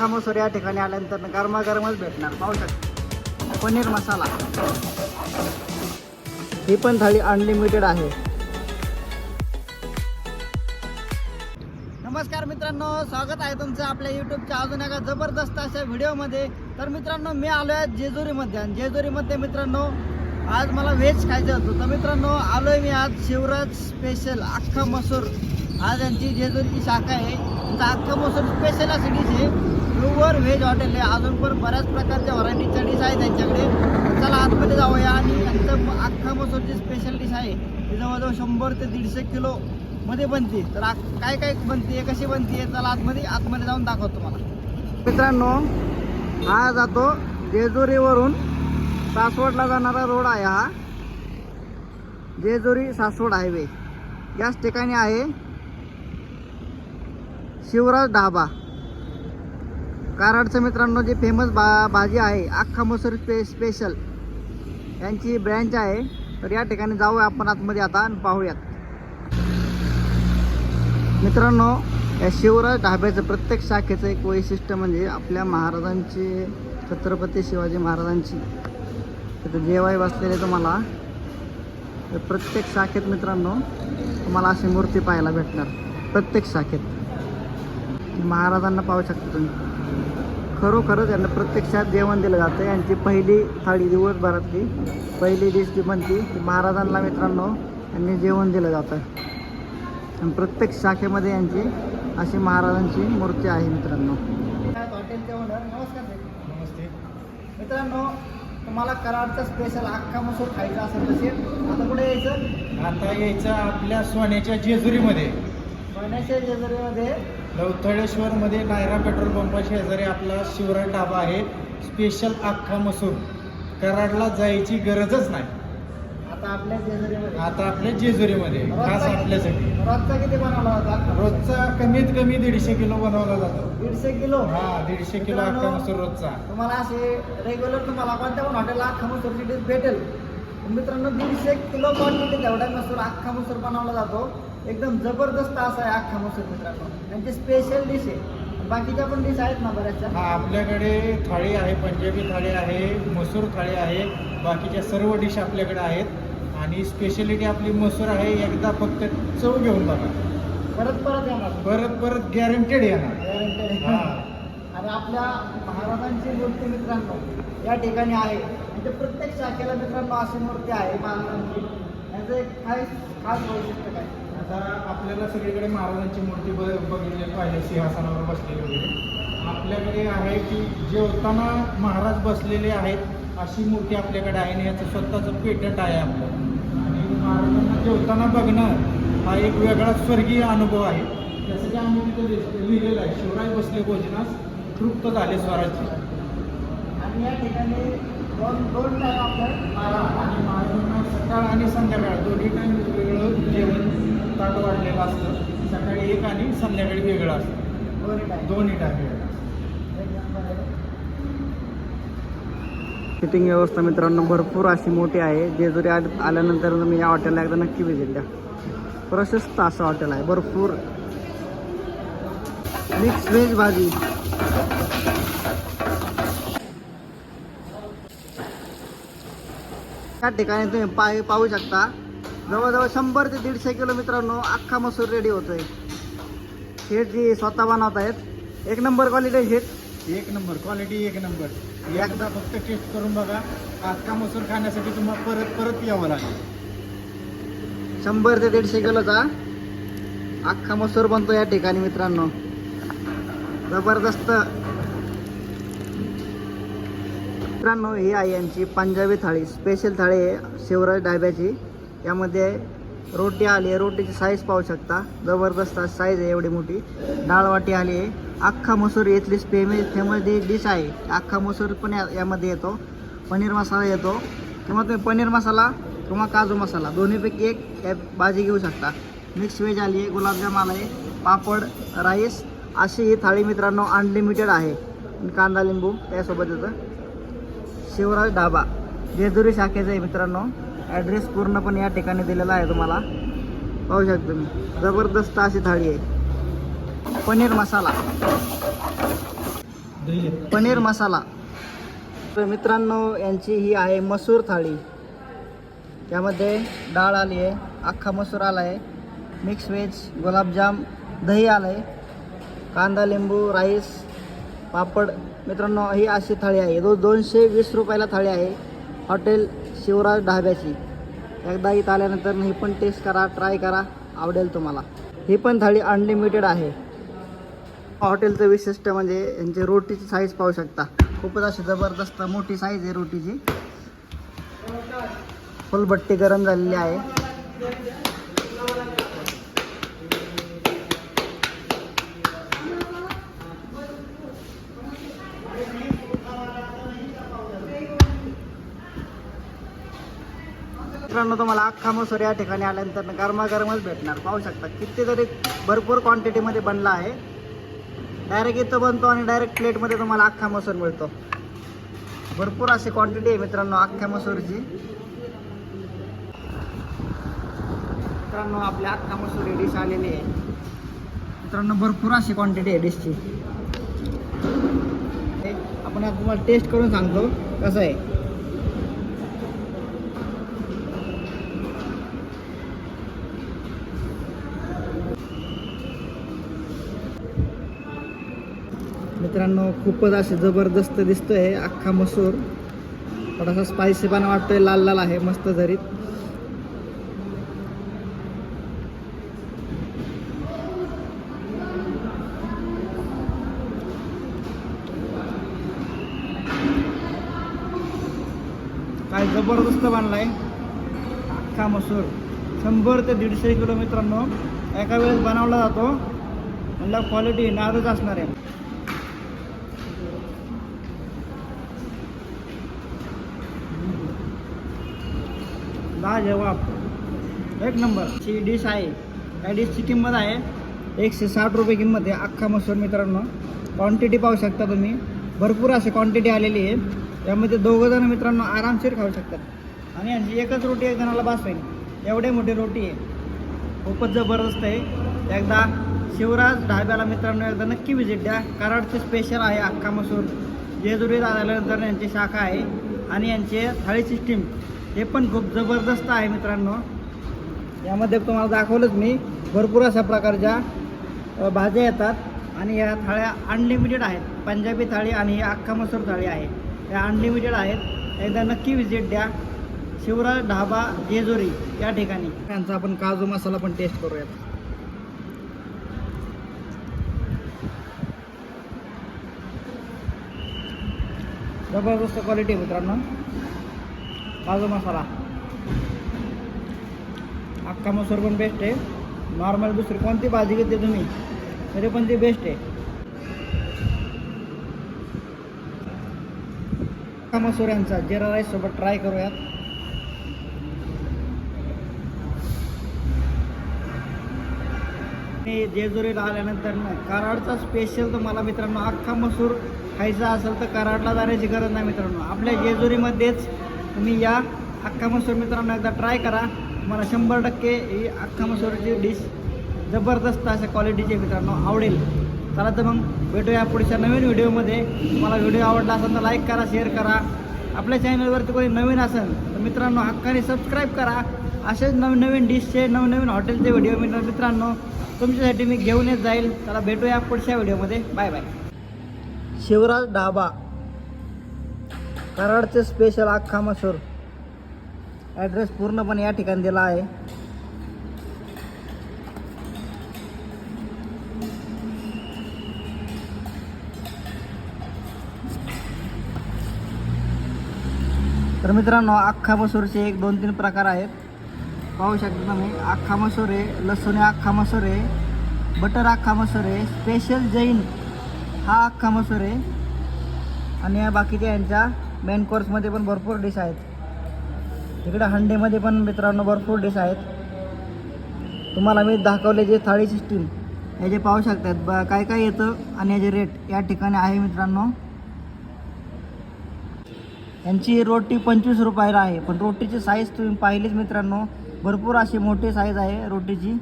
अख्खा मसूर या ठिकाणी आल्यानंतर गरमागरमच भेटणार. पाहू शकता. पनीर मसाला. ही पण थाळी अनलिमिटेड आहे. नमस्कार मित्रांनो स्वागत आहे तुमचं आपल्या यूट्यूबच्या अजून एका जबरदस्त अशा व्हिडिओमध्ये. तर मित्रांनो मी आलो आहे जेजुरीमध्ये. आणि जेजुरीमध्ये मित्रांनो आज मला व्हेज खायचं होतं. तर मित्रांनो आलो आहे मी आज शिवराज स्पेशल अख्खा मसूर. आज यांची जेजुरीची शाखा आहे. त्यांचा अख्खा मसूर स्पेशल अशी डिश आहे. ब्लूवर व्हेज हॉटेल आहे. अजून पण बऱ्याच प्रकारच्या व्हरायटीच्या डिश आहे त्यांच्याकडे. चला आतमध्ये जाऊया आणि यांचं अख्खा मसूरची स्पेशल डिश आहे. ती जवळजवळ शंभर ते दीडशे किलो मध्ये बनते. तर आ- काय काय बनते कशी बनते चला आतमध्ये आतमध्ये जाऊन दाखवतो तुम्हाला. मित्रांनो हा जातो जेजुरीवरून सासवडला जाणारा रोड आहे हा. जेजुरी सासवड हायवे याच ठिकाणी आहे शिवराज ढाबा. कराडचं मित्रांनो जी फेमस बा भाजी आहे अख्खा मसूर स्पे स्पेशल यांची ब्रँच आहे. तर या ठिकाणी जाऊया आपण आतमध्ये आता आणि पाहूयात. मित्रांनो या शिवराज ढाब्याचं प्रत्येक शाखेचं एक वैशिष्ट्य म्हणजे आपल्या महाराजांची छत्रपती शिवाजी महाराजांची. तिथं जेवाय बसलेले तुम्हाला. तर प्रत्येक शाखेत मित्रांनो तुम्हाला अशी मूर्ती पाहायला भेटणार. प्रत्येक शाखेत. महाराजांना पाहू शकता तुम्ही. खरोखरच यांना प्रत्यक्षात जेवण दिलं जातं. यांची पहिली थाळी दिवसभरातली पहिली डिश जी बनती. ती महाराजांना मित्रांनो यांनी जेवण दिलं जातं. आणि प्रत्येक शाखेमध्ये यांची अशी महाराजांची मूर्ती आहे मित्रांनो. हॉटेलचे ओनर नमस्कार नमस्ते. मित्रांनो तुम्हाला कराडचा स्पेशल अख्खा मसूर खायचा असेल तसेच आता कुठे यायचं? आता यायचं आपल्या सोन्याच्या जेजुरीमध्ये. महिन्याच्या जेजुरीमध्ये. लवथळेश्वरमध्ये नायरा पेट्रोल पंपा शेजारी आपला शिवराज ढाबा आहे. स्पेशल अख्खा मसूर. कराडला जायची गरजच नाही. आता आपल्या जेजुरीमध्ये. आता आपल्या जेजुरीमध्ये. खास आपल्यासाठी. रोजचा किती बनवला होता? रोजचा कमीत कमी दीडशे किलो बनवला जातो. दीडशे किलो? हा दीडशे किलो अख्खा मसूर रोजचा. तुम्हाला असे रेग्युलर तुम्हाला कोणत्या पण हॉटेलला अख्खा मसूरची डिश भेटेल. मित्रांनो दीडशे किलो क्वांटिटी तेवढा मसूर अख्खा मसूर बनवला जातो. एकदम जबरदस्त असा आहे अख्खा मसूर मित्रांनो. त्यांची स्पेशल डिश आहे. बाकीच्या पण डिश आहेत ना बऱ्याचशा? हा आपल्याकडे थाळी आहे पंजाबी थाळी आहे मसूर थाळी आहे. बाकीच्या सर्व डिश आपल्याकडे आहेत. आणि स्पेशलिटी आपली मसूर आहे एकदा फक्त चव घेऊन बघा. परत परत येणार. परत परत गॅरंटेड येणार. Guaranteed. हा. आणि आपल्या महाराजांची मूर्ती मित्रांनो या ठिकाणी आहे. म्हणजे प्रत्येक शाखेला मित्रांनो अशी मूर्ती आहे महाराजांची. याचं एक काय खास वैशिष्ट्य काय? आता आपल्याला सगळीकडे महाराजांची मूर्ती ब बघितली पाहिजे सिंहासनावर बसलेली वगैरे आपल्याकडे आहे की जेवताना महाराज बसलेले आहेत अशी मूर्ती आपल्याकडे आहे आणि याचं स्वतःचं पेटंट आहे आपलं. आणि महाराजांना जेवताना बघणं हा एक वेगळा स्वर्गीय अनुभव आहे. त्यासाठी आम्ही तिथे लिहिलेलं आहे शिवराय बसले भोजनास तृप्त झाले स्वराज्य. आणि या ठिकाणी दोन दोन टाईम आपलं महाराज आणि महाराजांना सकाळ आणि संध्याकाळ दोन्ही टाईम वेगळं जेवण ताट वाढलेलं असतं. सकाळी एक आणि संध्याकाळी वेगळं असतं. दोन्ही टाईम दोन्ही टाईम वेगळं सिटिंग व्यवस्था मित्रांनो भरपूर अशी मोठी आहे. जेजुरी आल आल्यानंतर तुम्ही या हॉटेलला एकदा नक्की व्हिजिट द्या. प्रशस्त असं हॉटेल आहे. भरपूर. मिक्स व्हेज भाजी. या ठिकाणी तुम्ही पाय पाहू शकता. जवळजवळ शंभर ते दीडशे किलो मित्रांनो अख्खा मसूर रेडी होतोय. हे जी स्वतः बनवत आहेत एक नंबर क्वालिटी शेट एक नंबर क्वालिटी एक नंबर. एकदा फक्त टेस्ट करून बघा अख्खा मसूर खाण्यासाठी तुम्हाला परत परत यावं लागेल. शंभर ते दीडशे किलोचा अख्खा मसूर बनतो या ठिकाणी मित्रांनो. जबरदस्त मित्रांनो ही आहे यांची पंजाबी थाळी स्पेशल थाळी आहे शिवराज डाब्याची यामध्ये रोटी आली आहे रोटीची साईज पाहू शकता. जबरदस्त साईज आहे एवढी मोठी. डाळवाटी आली आहे. अख्खा मसूर इथली फेमस फेमस डिश आहे. अख्खा मसूर पण या यामध्ये येतो. पनीर मसाला येतो. किंवा तुम्ही पनीर मसाला किंवा काजू मसाला दोन्हीपैकी एक भाजी घेऊ शकता. मिक्स व्हेज आली आहे गुलाबजाम आला आहे पापड राईस अशी ही थाळी मित्रांनो अनलिमिटेड आहे. कांदा लिंबू त्यासोबत येतं. शिवराज ढाबा. जेजुरी शाखेचा आहे मित्रांनो. ॲड्रेस पूर्णपणे या ठिकाणी दिलेला आहे तुम्हाला. पाहू शकता तुम्ही. जबरदस्त अशी थाळी आहे. पनीर मसाला. पनीर मसाला. तर मित्रांनो यांची ही आहे मसूर थाळी. त्यामध्ये डाळ आली आहे. अख्खा मसूर आला आहे. मिक्स व्हेज गुलाबजाम दही आलं आहे कांदा लिंबू राईस पापड मित्रांनो ही अशी थाळी आहे. दो दोनशे वीस रुपयाला थाळी आहे. हॉटेल शिवराज ढाब्याची. एकदा इथं आल्यानंतर ही पण टेस्ट करा ट्राय करा. आवडेल तुम्हाला. ही पण थाळी अनलिमिटेड आहे. हॉटेलचं विशिष्ट म्हणजे यांची रोटीची साईज पाहू शकता. खूपच अशी जबरदस्त मोठी साईज आहे रोटीची. फुलबट्टी गरम झालेली आहे. मित्रांनो तुम्हाला अख्खा मसूर या ठिकाणी आल्यानंतर गरमागरमच भेटणार. पाहू शकता कितीतरी भरपूर क्वांटिटीमध्ये बनला आहे. डायरेक्ट इथं बनतो आणि डायरेक्ट प्लेटमध्ये तुम्हाला अख्खा मसूर मिळतो. भरपूर अशी क्वांटिटी आहे मित्रांनो अख्ख्या मसूरची. मित्रांनो आपल्या अख्खा मसूर डिश आलेली आहे. मित्रांनो भरपूर अशी क्वांटिटी आहे डिशची आपण आता तुम्हाला टेस्ट करून सांगतो कसं आहे. मित्रांनो खूपच असे जबरदस्त दिसतोय अख्खा मसूर. थोडासा स्पायसी पण वाटतोय लाल लाल आहे मस्त झरीत काय जबरदस्त बनलाय अख्खा मसूर. शंभर ते दीडशे किलो मित्रांनो एका वेळेस बनवला जातो. म्हणजे क्वालिटी नादच असणार आहे. लाजवाब एक नंबर. ही डिश आहे. या डिशची किंमत आहे एकशे साठ रुपये किंमत आहे. अख्खा मसूर मित्रांनो. क्वांटिटी पाहू शकता तुम्ही. भरपूर अशी क्वांटिटी आलेली आहे. त्यामध्ये दोघं जण मित्रांनो आरामशीर खाऊ शकतात. आणि यांची एकच रोटी एक जणाला बास होईल एवढी मोठी रोटी आहे. खूपच जबरदस्त आहे. एकदा शिवराज ढाब्याला मित्रांनो एकदा नक्की व्हिजिट द्या. कराडचे स्पेशल आहे अख्खा मसूर. जेजुरीत आल्यानंतर यांची शाखा आहे. आणि यांचे थाळी सिस्टीम हे पण खूप जबरदस्त आहे मित्रांनो. यामध्ये तुम्हाला दाखवलंच मी भरपूर अशा प्रकारच्या भाज्या येतात. आणि या थाळ्या अनलिमिटेड आहेत. पंजाबी थाळी आणि ही अख्खा मसूर थाळी आहे. या अनलिमिटेड आहेत. एकदा नक्की व्हिजिट द्या. शिवराज ढाबा जेजुरी या ठिकाणी. त्यांचा आपण काजू मसाला पण टेस्ट करूयात. जबरदस्त क्वालिटी मित्रांनो. काजू मसाला. अख्खा मसूर पण बेस्ट आहे. नॉर्मल दुसरी कोणती भाजी घेते तुम्ही? तरी पण ती बेस्ट आहे. अख्खा मसूर यांचा जिरा राईस सोबत ट्राय करूयात. मी जेजुरीला आल्यानंतर ना कराडचा स्पेशल तुम्हाला मित्रांनो अख्खा मसूर खायचा असेल तर कराडला जाण्याची गरज नाही मित्रांनो. आपल्या जेजुरीमध्येच तुम्ही या अख्खा मसूर मित्रांनो एकदा ट्राय करा. तुम्हाला शंभर टक्के ही अख्खा मसूरची डिश जबरदस्त अशा क्वालिटीची मित्रांनो आवडेल. चला तर मग भेटूया पुढच्या नवीन व्हिडिओमध्ये तुम्हाला व्हिडिओ आवडला असेल तर लाईक करा शेअर करा. आपल्या चॅनलवरती कोणी नवीन असेल तर मित्रांनो हक्काने सबस्क्राईब करा. असेच नवीन नवीन डिशचे नवनवीन हॉटेलचे व्हिडिओ मित्र मित्रांनो तुमच्यासाठी मी घेऊन येत जाईल. चला भेटूया पुढच्या व्हिडिओमध्ये बाय बाय शिवराज ढाबा. कराडचं स्पेशल अख्खा मसूर ॲड्रेस पूर्णपणे या ठिकाणी दिला आहे. तर मित्रांनो अख्खा मसूरचे एक दोन तीन प्रकार आहेत. पाहू शकता तुम्ही अख्खा मसूर आहे लसूण अख्खा मसूर आहे बटर अख्खा मसूर आहे स्पेशल जैन हा अख्खा मसूर आहे. आणि या बाकीच्या यांच्या मेन कोर्समध्ये पण भरपूर डिश आहेत. तिकडे हंडेमध्ये पण मित्रांनो भरपूर डिश आहेत. तुम्हाला मी दाखवले जे थाळी सिस्टीम याचे पाहू शकतात ब काय काय येतं आणि याचे रेट या ठिकाणी आहे मित्रांनो. यांची रोटी पंचवीस रुपयाला आहे पण रोटीची साईज तुम्ही पाहिलीच मित्रांनो. भरपूर अशी मोठी साईज आहे रोटीची.